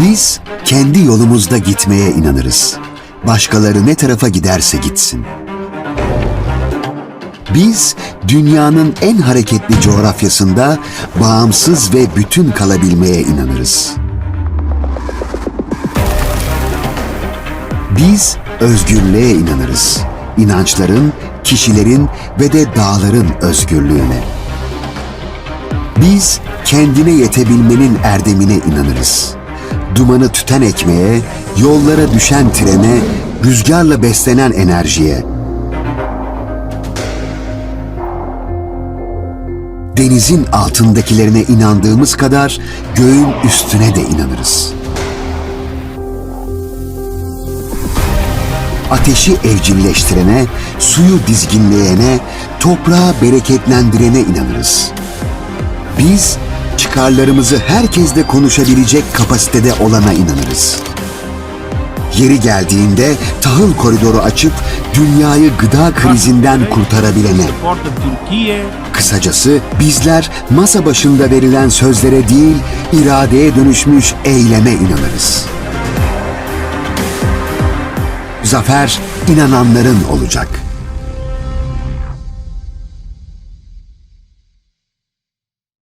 Biz kendi yolumuzda gitmeye inanırız. Başkaları ne tarafa giderse gitsin. Biz dünyanın en hareketli coğrafyasında bağımsız ve bütün kalabilmeye inanırız. Biz özgürlüğe inanırız. İnançların, kişilerin ve de dağların özgürlüğüne. Biz kendine yetebilmenin erdemine inanırız. Dumanı tüten ekmeğe, yollara düşen trene, rüzgarla beslenen enerjiye. Denizin altındakilerine inandığımız kadar göğün üstüne de inanırız. Ateşi evcilleştirene, suyu dizginleyene, toprağı bereketlendirene inanırız. Biz çıkarlarımızı herkesle konuşabilecek kapasitede olana inanırız. Yeri geldiğinde tahıl koridoru açıp dünyayı gıda krizinden kurtarabilene. Kısacası bizler masa başında verilen sözlere değil, iradeye dönüşmüş eyleme inanırız. Zafer inananların olacak.